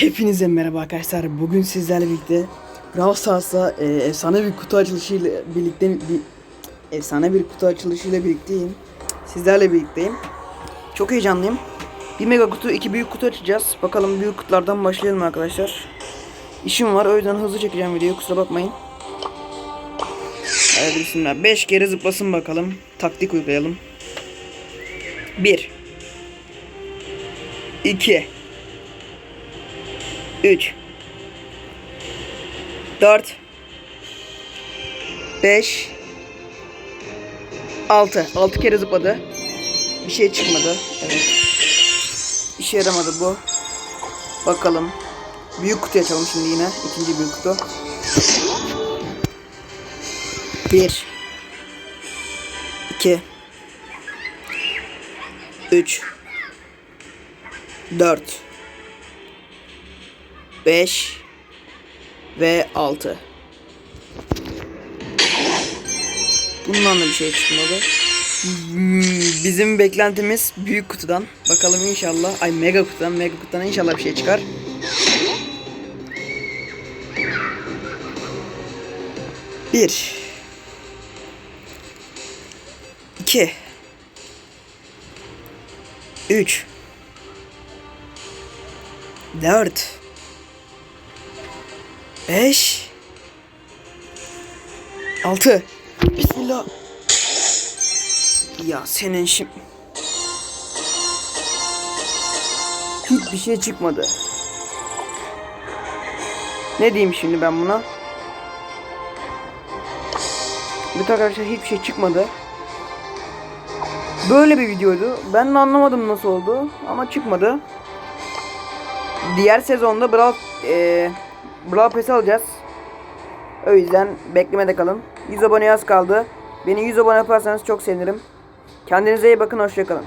Hepinize merhaba arkadaşlar. Bugün sizlerle birlikte Brawl Stars'ta e, efsane bir kutu açılışıyla birlikte bir efsane bir kutu açılışıyla birlikteyim. Sizlerle birlikteyim. Çok heyecanlıyım. Bir mega kutu, iki büyük kutu açacağız. Bakalım büyük kutulardan başlayalım arkadaşlar. İşim var o yüzden hızlı çekeceğim videoyu kusura bakmayın. Hadi bismillah. 5 kere zıplasın bakalım. Taktik uygulayalım. 1 2 3 4 5 6 6 kere zıpladı. Bir şey çıkmadı. Evet. İşe yaramadı bu. Bakalım. Büyük kutu açalım şimdi yine. İkinci büyük kutu. 1 2 3 4 5 ve 6. Bundan da bir şey çıkmadı. Bizim beklentimiz büyük kutudan. Bakalım inşallah. Ay mega kutudan. Mega kutudan inşallah bir şey çıkar. Bir. İki. Üç. Dört. Beş. Altı. Bismillah. Ya senin şimdi... Hiçbir şey çıkmadı. Ne diyeyim şimdi ben buna? Evet arkadaşlar hiçbir şey çıkmadı. Böyle bir videoydu. Ben de anlamadım nasıl oldu ama çıkmadı. Diğer sezonda Brawl, e, Brawl Pass alacağız. O yüzden beklemede kalın. 100 abone az kaldı. Beni 100 abone yaparsanız çok sevinirim. Kendinize iyi bakın. Hoşçakalın.